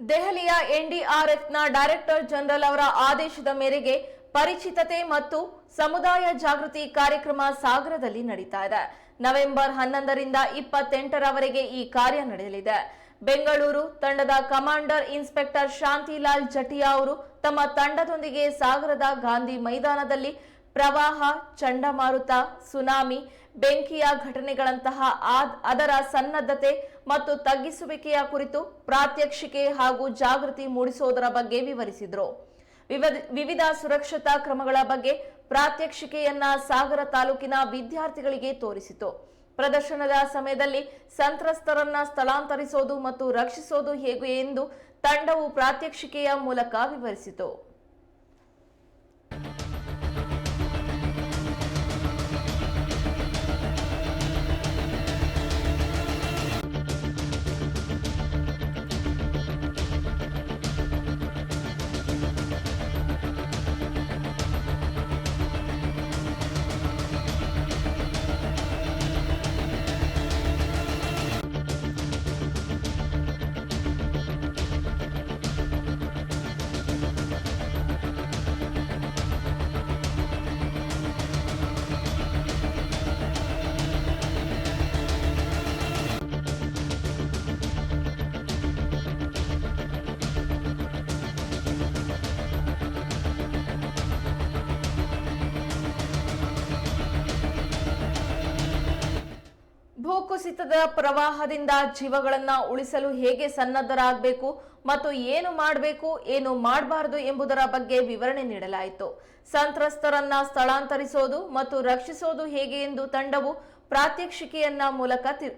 ದೆಹಲಿಯ ಎನ್ಡಿಆರ್ಎಫ್ನ director general ಅವರ ಆದೇಶದ ಮೇರೆಗೆ ಪರಿಚಿತತೆ ಮತ್ತು ಸಮುದಾಯ ಜಾಗೃತಿ ಕಾರ್ಯಕ್ರಮ ಸಾಗರದಲ್ಲಿ ನಡೀತಾ ಇದೆ. ನವೆಂಬರ್ ಹನ್ನೊಂದರಿಂದ ಇಪ್ಪತ್ತೆಂಟರವರೆಗೆ ಈ ಕಾರ್ಯ ನಡೆಯಲಿದೆ. ಬೆಂಗಳೂರು ತಂಡದ ಕಮಾಂಡರ್ ಇನ್ಸ್ಪೆಕ್ಟರ್ ಶಾಂತಿಲಾಲ್ ಜಟಿಯಾ ಅವರು ತಮ್ಮ ತಂಡದೊಂದಿಗೆ ಸಾಗರದ ಗಾಂಧಿ ಮೈದಾನದಲ್ಲಿ ಪ್ರವಾಹ, ಚಂಡಮಾರುತ, ಸುನಾಮಿ, ಬೆಂಕಿಯ ಘಟನೆಗಳಂತಹ ಅದರ ಸನ್ನದ್ಧತೆ ಮತ್ತು ತಗ್ಗಿಸುವಿಕೆಯ ಕುರಿತು ಪ್ರಾತ್ಯಕ್ಷಿಕೆ ಹಾಗೂ ಜಾಗೃತಿ ಮೂಡಿಸುವುದರ ಬಗ್ಗೆ ವಿವರಿಸಿದರು. ವಿವಿಧ ಸುರಕ್ಷತಾ ಕ್ರಮಗಳ ಬಗ್ಗೆ ಪ್ರಾತ್ಯಕ್ಷಿಕೆಯನ್ನ ಸಾಗರ ತಾಲೂಕಿನ ವಿದ್ಯಾರ್ಥಿಗಳಿಗೆ ತೋರಿಸಿತು. ಪ್ರದರ್ಶನದ ಸಮಯದಲ್ಲಿ ಸಂತ್ರಸ್ತರನ್ನ ಸ್ಥಳಾಂತರಿಸೋದು ಮತ್ತು ರಕ್ಷಿಸೋದು ಹೇಗೆ ಎಂದು ತಂಡವು ಪ್ರಾತ್ಯಕ್ಷಿಕೆಯ ಮೂಲಕ ವಿವರಿಸಿತು. ಭೂಕುಸಿತದ ಪ್ರವಾಹದಿಂದ ಜೀವಗಳನ್ನ ಉಳಿಸಲು ಹೇಗೆ ಸನ್ನದ್ಧರಾಗಬೇಕು ಮತ್ತು ಏನು ಮಾಡಬೇಕು, ಏನು ಮಾಡಬಾರದು ಎಂಬುದರ ಬಗ್ಗೆ ವಿವರಣೆ ನೀಡಲಾಯಿತು. ಸಂತ್ರಸ್ತರನ್ನ ಸ್ಥಳಾಂತರಿಸೋದು ಮತ್ತು ರಕ್ಷಿಸೋದು ಹೇಗೆ ಎಂದು ತಂಡವು ಪ್ರಾತ್ಯಕ್ಷಿಕೆಯನ್ನ ಮೂಲಕ ತಿ-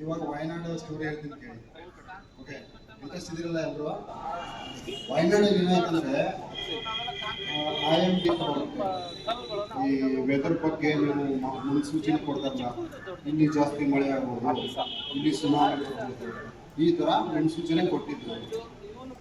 ಇವಾಗ ವಯನಾಡು ಸ್ಟೋರಿ ಹೇಳ್ತೀನಿ ಕೇಳಿ. ಓಕೆ ಇಂಟ್ರೆಸ್ಟ್ ಎಲ್ಲರೂ ವಯನಾಡಲ್ಲಿ ಏನಾಯ್ತಂದ್ರೆ ಐ ಎಂ ಡಿ ಈ ವೆದರ್ ಬಗ್ಗೆ ನೀವು ಮುನ್ಸೂಚನೆ ಕೊಡ್ತಾರಲ್ಲ ಇಲ್ಲಿ ಜಾಸ್ತಿ ಮಳೆ ಆಗ್ಬೋದು, ಇಲ್ಲಿ ಸುಮಾರು. ಈ ತರ ಮುನ್ಸೂಚನೆ ಕೊಟ್ಟಿದ್ರು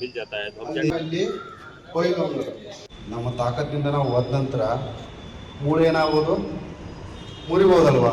मिल जाता है तो हम क्या ಅಲ್ಲಿ ಕೊಯ್ಲು ನಮ್ಮ ತಾಕತ್ತಿಂದ ನಾವು ಹೋದ ನಂತರ ಮೂಳೆ ಏನಾಗ್ಬೋದು ಮುರಿಬೋದಲ್ವಾ